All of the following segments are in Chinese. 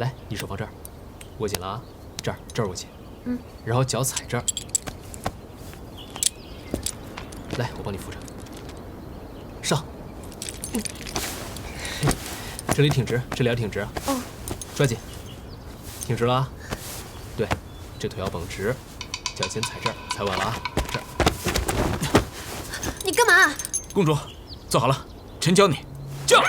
来，你手放这儿，握紧了啊，这儿这儿握紧，嗯，然后脚踩这儿，来，我帮你扶着，上，嗯，这里挺直，这里要挺直，哦，抓紧，挺直了啊，对，这腿要绷直，脚尖踩这儿，踩稳了啊，这儿，你干嘛？公主，坐好了，臣教你，驾！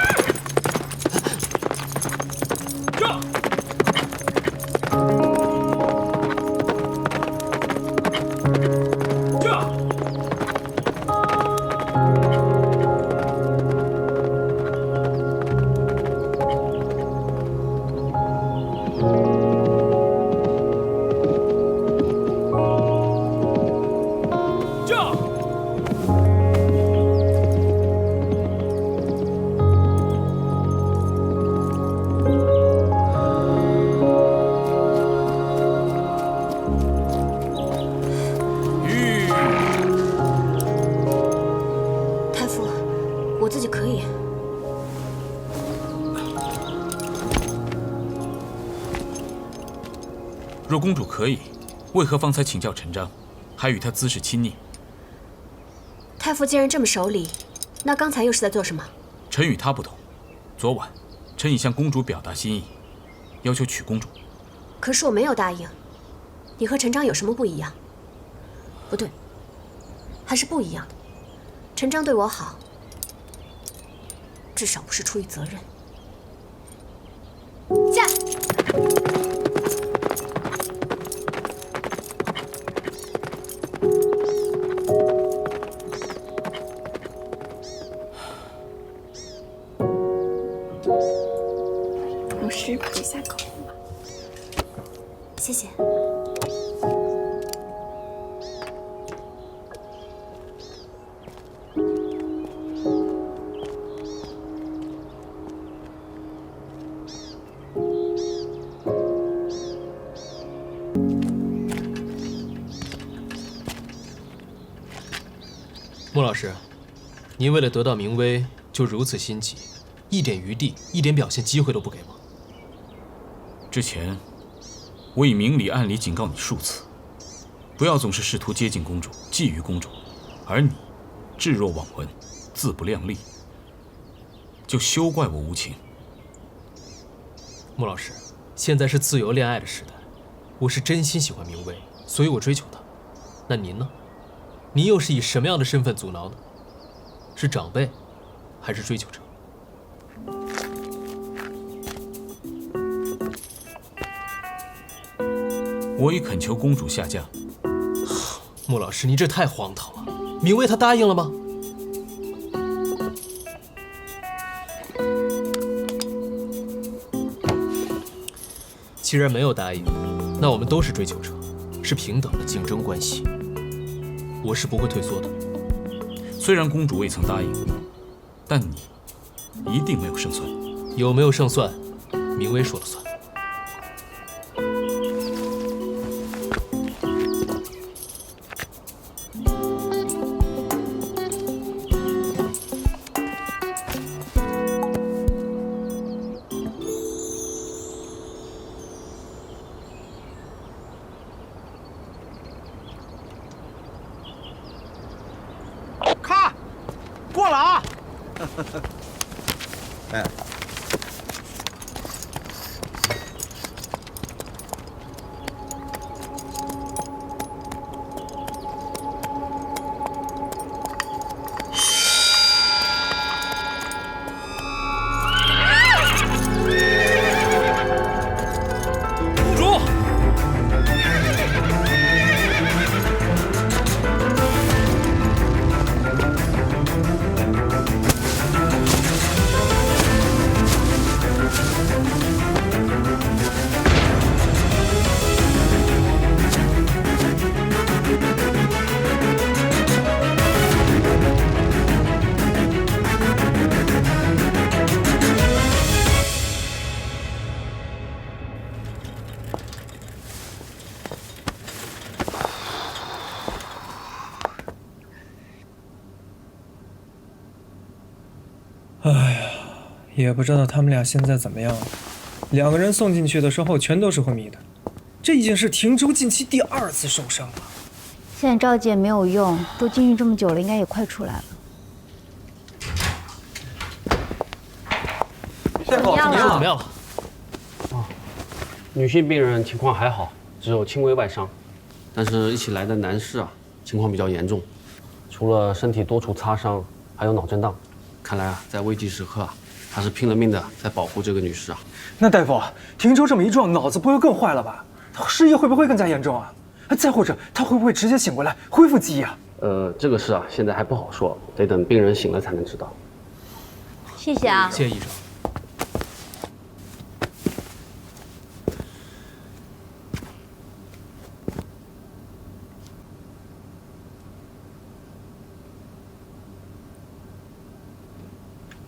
若公主可以，为何方才请教陈章，还与他姿势亲昵？太傅既然这么守礼，那刚才又是在做什么？臣与他不同，昨晚臣已向公主表达心意，要求娶公主。可是我没有答应。你和陈章有什么不一样？不对，还是不一样的。陈章对我好，至少不是出于责任。老师，您为了得到明威就如此心急，一点余地、一点表现机会都不给吗？之前我已明里暗里警告你数次，不要总是试图接近公主、觊觎公主，而你置若罔闻、自不量力，就休怪我无情。穆老师，现在是自由恋爱的时代，我是真心喜欢明威，所以我追求她。那您呢？您又是以什么样的身份阻挠呢？是长辈，还是追求者？我已恳求公主下嫁。穆老师，你这太荒唐了。明威她答应了吗？既然没有答应，那我们都是追求者，是平等的竞争关系。我是不会退缩的。虽然公主未曾答应，但你一定没有胜算。有没有胜算，明威说了算。也不知道他们俩现在怎么样了。两个人送进去的时候全都是昏迷的，这已经是廷州近期第二次受伤了。现在赵姐没有用，都进去这么久了，应该也快出来了。大夫，怎么样了？啊女性病人情况还好，只有轻微外伤，但是一起来的男士啊，情况比较严重，除了身体多处擦伤，还有脑震荡。看来啊，在危急时刻啊，他是拼了命的在保护这个女士啊。那大夫，停车这么一撞，脑子不会更坏了吧？他失忆会不会更加严重啊？再或者他会不会直接醒过来恢复记忆啊？呃，这个事啊，现在还不好说，得等病人醒了才能知道。谢谢啊。谢谢医生。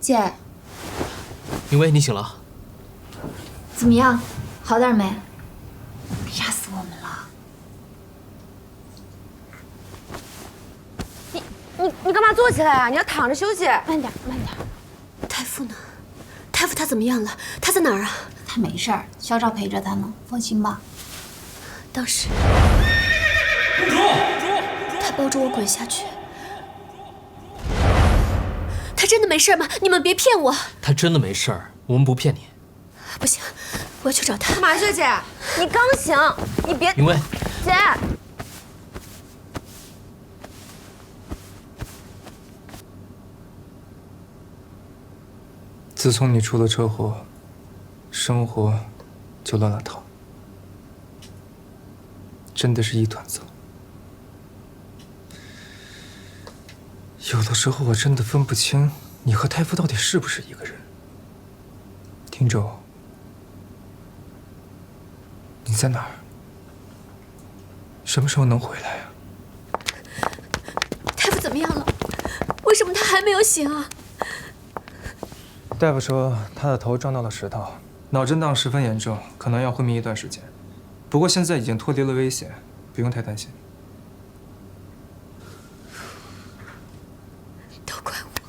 姐，明威，你醒了。怎么样？好点没？吓死我们了！你你你干嘛坐起来啊？你要躺着休息。慢点，慢点。太傅呢？太傅他怎么样了？他在哪儿啊？他没事儿，肖照陪着他呢，放心吧。当时，他抱着我滚下去。他真的没事吗？你们别骗我！他真的没事儿，我们不骗你。不行，我要去找他。干嘛去，姐？你刚醒，你别。云薇，姐，自从你出了车祸，生活就乱了套，真的是一团糟。有的时候我真的分不清你和太傅到底是不是一个人。汀州，你在哪儿？什么时候能回来啊？太傅怎么样了？为什么他还没有醒啊？大夫说他的头撞到了石头，脑震荡十分严重，可能要昏迷一段时间。不过现在已经脱离了危险，不用太担心。都怪我，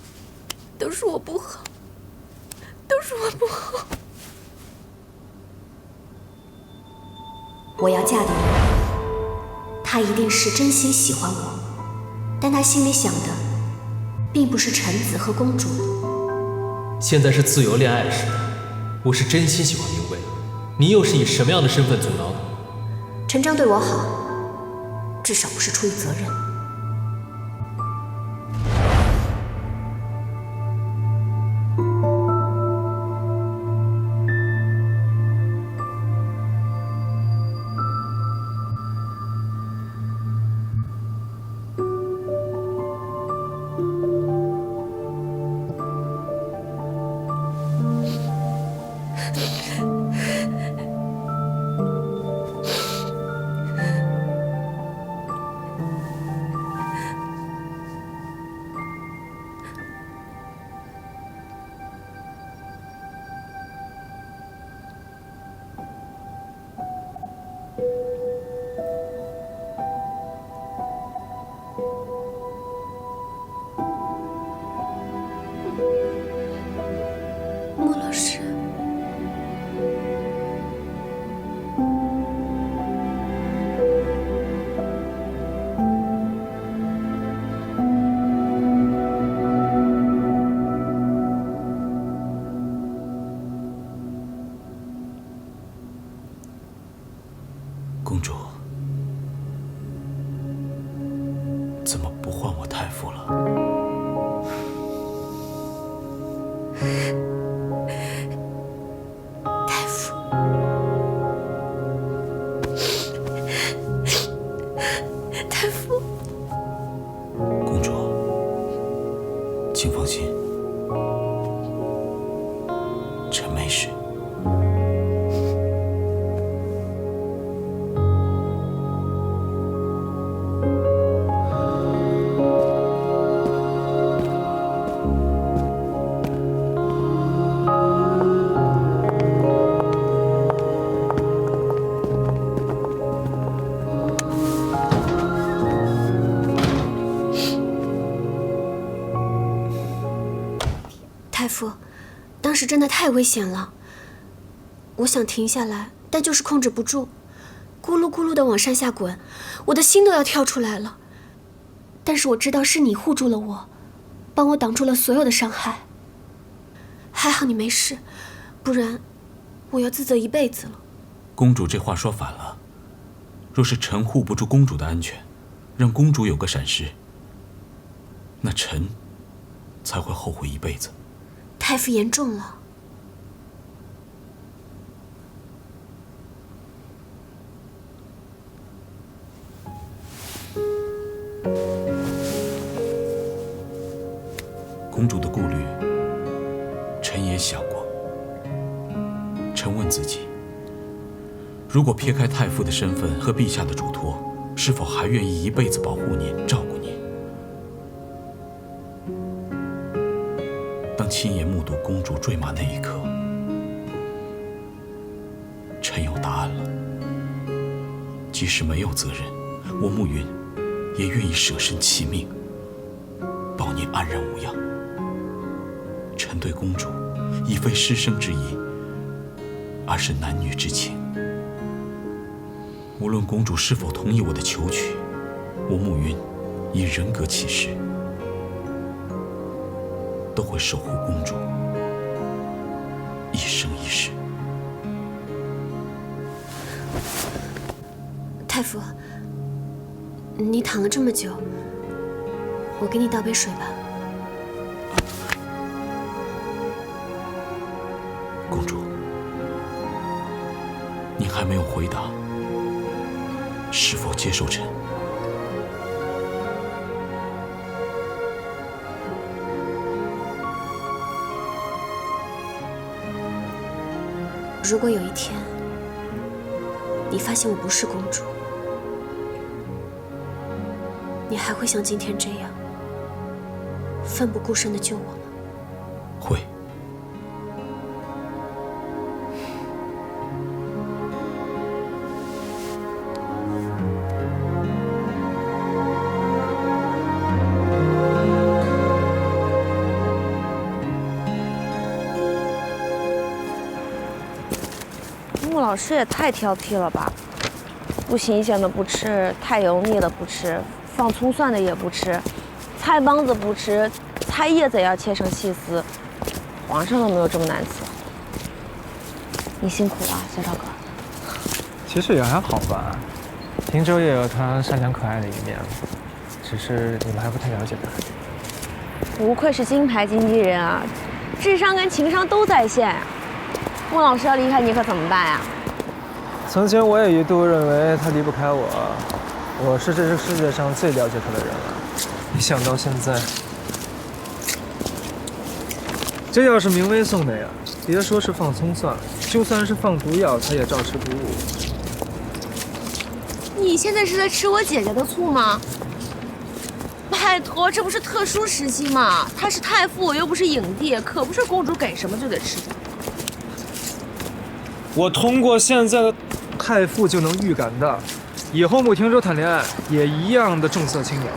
都是我不好，都是我不好。我要嫁的人，他一定是真心喜欢我，但他心里想的，并不是臣子和公主。现在是自由恋爱时代，我是真心喜欢明威，你又是以什么样的身份阻挠的？陈章对我好，至少不是出于责任。公主，怎么不唤我太傅了？真的太危险了。我想停下来，但就是控制不住，咕噜咕噜的往山下滚，我的心都要跳出来了。但是我知道是你护住了我，帮我挡住了所有的伤害。还好你没事，不然我要自责一辈子了。公主这话说反了。若是臣护不住公主的安全，让公主有个闪失，那臣才会后悔一辈子。太傅言重了。公主的顾虑，臣也想过。臣问自己：如果撇开太傅的身份和陛下的嘱托，是否还愿意一辈子保护您、照顾亲眼目睹公主坠马那一刻，臣有答案了。即使没有责任，我暮云也愿意舍身弃命，保您安然无恙。臣对公主，已非师生之谊，而是男女之情。无论公主是否同意我的求娶，我暮云以人格起誓，都会守护公主一生一世。太傅，你躺了这么久，我给你倒杯水吧。公主，你还没有回答，是否接受臣？如果有一天，你发现我不是公主，你还会像今天这样奋不顾身的救我吗？会。老师也太挑剔了吧！不新鲜的不吃，太油腻的不吃，放葱蒜的也不吃，菜帮子不吃，菜叶子也要切成细丝。皇上都没有这么难伺候。你辛苦了，小赵哥。其实也还好吧，平州也有他善良可爱的一面，只是你们还不太了解他。不愧是金牌经纪人啊，智商跟情商都在线呀、穆老师要离开你可怎么办呀？曾经我也一度认为他离不开我，我是这个世界上最了解他的人了。没想到现在，这药是明威送的呀，别说是放葱蒜，就算是放毒药，他也照吃不误。你现在是在吃我姐姐的醋吗？拜托，这不是特殊时期吗？他是太傅，我又不是影帝，可不是公主给什么就得吃什么。我通过现在的太傅就能预感到，以后穆廷州谈恋爱也一样的重色轻友。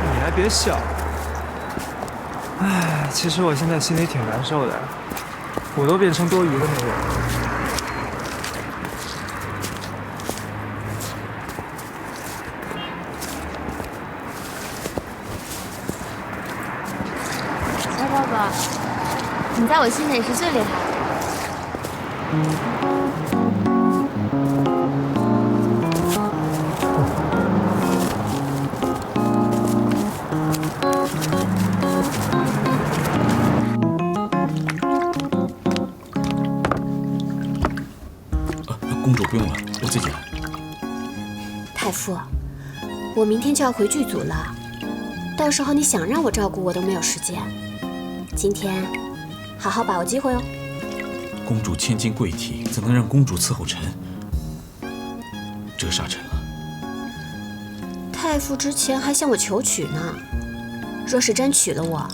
你还别笑，唉，其实我现在心里挺难受的，我都变成多余的那个人了。小赵哥，你在我心里是最厉害的。呃，太傅，我明天就要回剧组了，到时候你想让我照顾我都没有时间。今天好好把握机会哦。公主千金贵体，怎能让公主伺候臣？折煞臣了。太傅之前还向我求娶呢，若是真娶了我，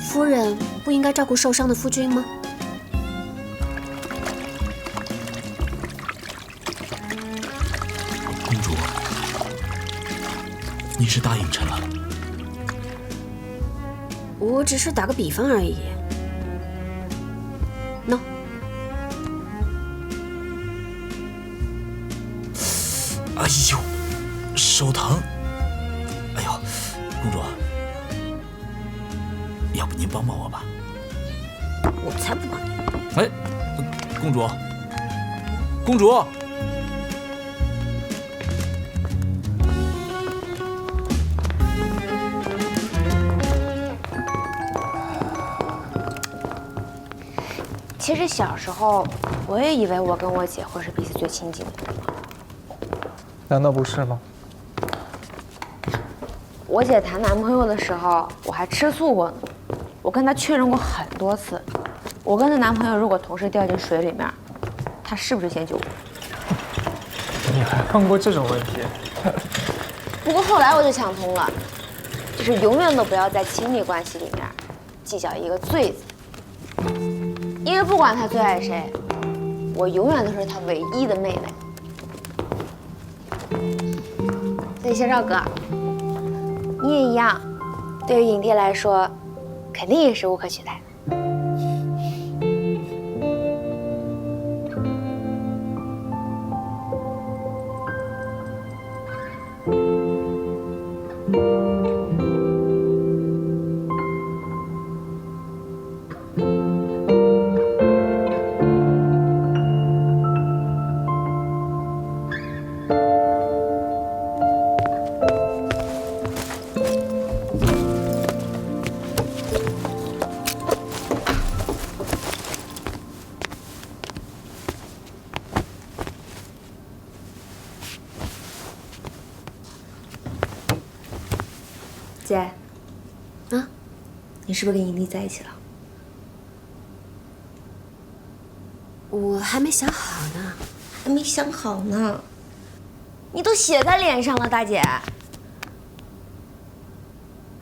夫人不应该照顾受伤的夫君吗？你是答应臣了？我只是打个比方而已。喏、no。哎呦，手疼！哎呦，公主，要不您帮帮我吧？我才不帮你！哎，公主，公主。其实小时候我也以为我跟我姐会是彼此最亲近的。难道不是吗？我姐谈男朋友的时候，我还吃醋过呢。我跟她确认过很多次，我跟她男朋友如果同时掉进水里面，她是不是先救我？你还问过这种问题？不过后来我就想通了，就是永远都不要在亲密关系里面计较一个“最”字，其实不管他最爱谁，我永远都是他唯一的妹妹。所以，谢少哥，你也一样，对于影帝来说，肯定也是无可取代的。姐，啊，你是不是跟尹丽在一起了？我还没想好呢。还没想好呢。你都写在脸上了，大姐。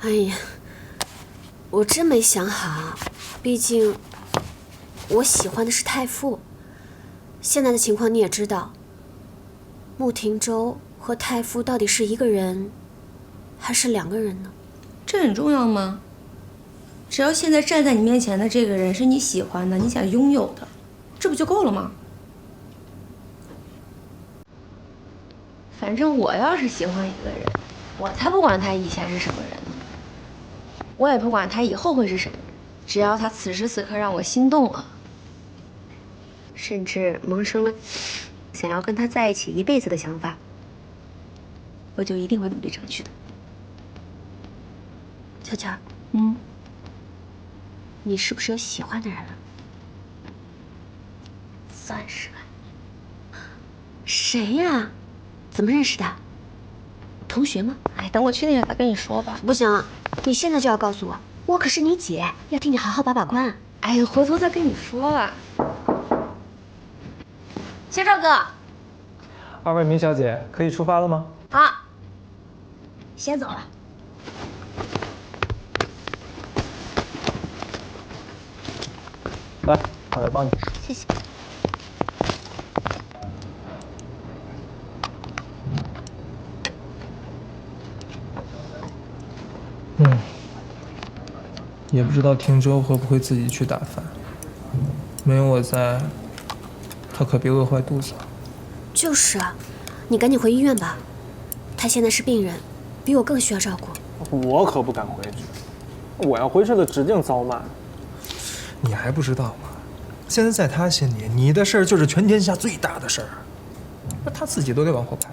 哎呀，我真没想好，毕竟我喜欢的是太傅。现在的情况你也知道，穆廷舟和太傅到底是一个人，还是两个人呢？这很重要吗？只要现在站在你面前的这个人是你喜欢的，你想拥有的，这不就够了吗？反正我要是喜欢一个人，我才不管他以前是什么人呢，我也不管他以后会是什么人，只要他此时此刻让我心动了，甚至萌生了想要跟他在一起一辈子的想法，我就一定会努力争取的。秋秋，嗯，你是不是有喜欢的人了？算是吧。谁呀？怎么认识的？同学吗？哎，等我确定了再跟你说吧。不行，你现在就要告诉我，我可是你姐，要替你好好把把关。哎呀，回头再跟你说吧。肖赵哥，二位明小姐可以出发了吗？好，先走了。来，我来帮你。谢谢。嗯，也不知道汀州会不会自己去打饭。没有我在，他可别饿坏肚子。就是啊，你赶紧回医院吧。他现在是病人，比我更需要照顾。我可不敢回去，我要回去了指定遭骂。你还不知道吗？现在在他心里，你的事儿就是全天下最大的事儿，那他自己都得往后排。